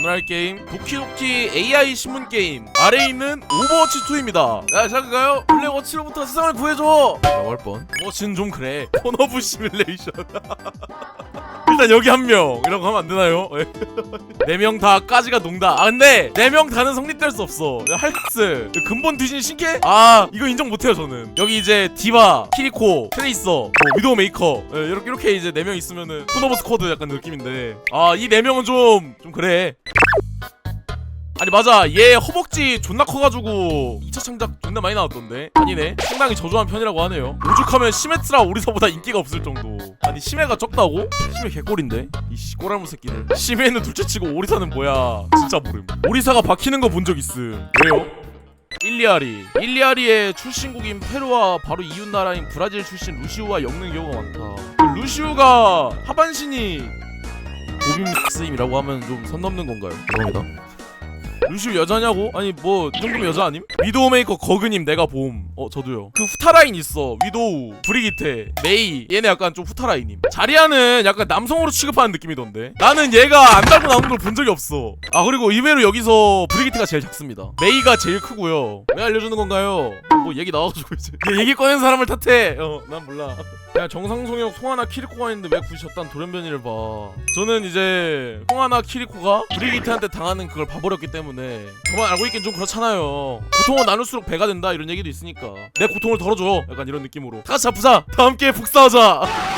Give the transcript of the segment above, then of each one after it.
오늘 할 게임 도키도키 AI 신문 게임. 아래에 있는 오버워치 2입니다. 자 시작할까요? 블랙워치로부터 세상을 구해줘. 라고 할뻔? 오버워치는 좀 그래. 폰오브 시뮬레이션. 일단 여기 한 명. 이라고 하면 안 되나요? 네 명 다 까지가 농다. 아 근데 네 명 다는 성립될 수 없어. 할스. 근본 뒤진 신캐? 아 이거 인정 못해요 저는. 여기 이제 디바 키리코 트레이서 뭐 위도우 메이커. 예, 이렇게 이렇게 이제 네 명 있으면은 폰오브 스쿼드 약간 느낌인데. 아 이 네 명은 좀 좀 그래 아니 맞아. 얘 허벅지 존나 커가지고 2차 창작 존나 많이 나왔던데. 아니네. 상당히 저조한 편이라고 하네요. 오죽하면 시메트라 오리사보다 인기가 없을 정도. 아니 시메가 적다고? 시메 개꼴인데? 이 씨 꼬라무 새끼들 시메는 둘째치고 오리사는 뭐야? 진짜 모름. 오리사가 박히는 거 본 적 있음. 왜요? 일리아리. 일리아리의 출신국인 페루와 바로 이웃 나라인 브라질 출신 루시우와 엮는 경우가 많다. 그 루시우가 하반신이 고빔스임이라고 하면 좀 선 넘는 건가요? 죄송합니다 루시우 여자냐고? 아니 뭐이 정도면 여자 아님? 위도우 메이커 거그님 내가 봄. 어 저도요. 그 후타라인 있어. 위도우, 브리기테, 메이 얘네 약간 좀 후타라인임. 자리아는 약간 남성으로 취급하는 느낌이던데. 나는 얘가 안 달고 나오는 걸 본 적이 없어. 아 그리고 의외로 여기서 브리기테가 제일 작습니다. 메이가 제일 크고요. 왜 알려주는 건가요? 뭐 얘기 나와가지고 이제 얘 얘기 꺼낸 사람을 탓해. 어난 몰라. 야 정상송역 송하나 키리코가 있는데 왜 굳이 저딴 돌연변이를 봐. 저는 이제 송하나 키리코가 브리기테한테 당하는 그걸 봐버렸기 때문에 저만 알고 있긴 좀 그렇잖아요. 고통을 나눌수록 배가 된다 이런 얘기도 있으니까. 내 고통을 덜어줘. 약간 이런 느낌으로. 다 같이 아프자 다 함께 북사하자.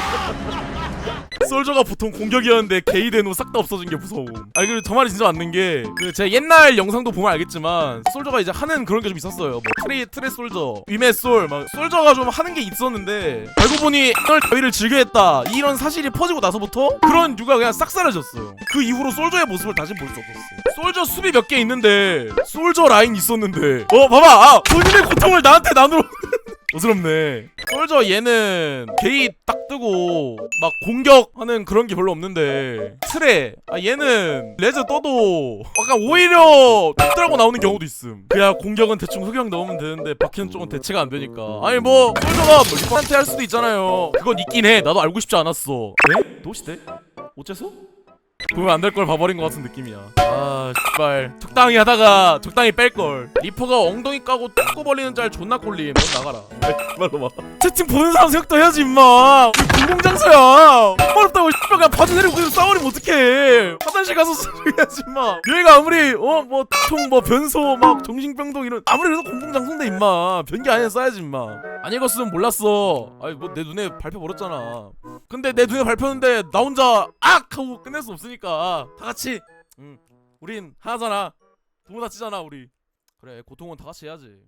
솔저가 보통 공격이었는데 된후싹다 없어진 게 무서움. 아 그리고 저 말이 진짜 맞는 게그 제가 옛날 영상도 보면 알겠지만 솔저가 이제 하는 그런 게 좀 있었어요. 뭐 트레 트레 솔저, 위메 솔 막 솔저가 좀 하는 게 있었는데 알고 보니 널 더위를 즐겨했다 이런 사실이 퍼지고 나서부터 그런 류가 그냥 싹 사라졌어요. 그 이후로 솔저의 모습을 다시 볼 수 없었어. 솔저 수비 몇 개 있는데 솔저 라인 있었는데 어 봐봐 아 본인의 고통을 나한테 나누러 어스럽네. 솔저 얘는 게이 딱 뜨고 막 공격하는 그런 게 별로 없는데 트레 아 얘는 레즈 떠도 약간 오히려 뚝들하고 나오는 경우도 있음. 그야 공격은 대충 흑영 넣으면 되는데 박히는 쪽은 대체가 안 되니까. 아니 뭐 솔저가 뭐 리퍼한테 할 수도 있잖아요. 그건 있긴 해. 나도 알고 싶지 않았어. 네? 도시대? 어째서? 보면 안 될 걸 봐버린 것 같은 느낌이야. 아, 씨발. 적당히 하다가 적당히 뺄 걸. 리퍼가 엉덩이 까고 뜯고 벌리는 짤 존나 꼴림. 넌 나가라. 말로 봐. 채팅 보는 사람 생각도 해야지 임마. 우리 공공장소야. 말없다고 씨발 그냥 바지 내리고 그냥 싸우면 어떡해. 화장실 가서 해야지 임마. 얘가 아무리 어뭐 통뭐 변소 막 정신병동 이런 아무리 그래도 공공장소인데 임마. 변기 안에 써야지 임마. 안 읽었으면 몰랐어. 아니 뭐 내 눈에 밟혀 버렸잖아. 근데 내 눈에 밟혔는데 나 혼자 악 하고 끝낼 수 없으니까. 다 같이. 음 우린 하나잖아. 도모 다치잖아 우리. 그래 고통은 다 같이 해야지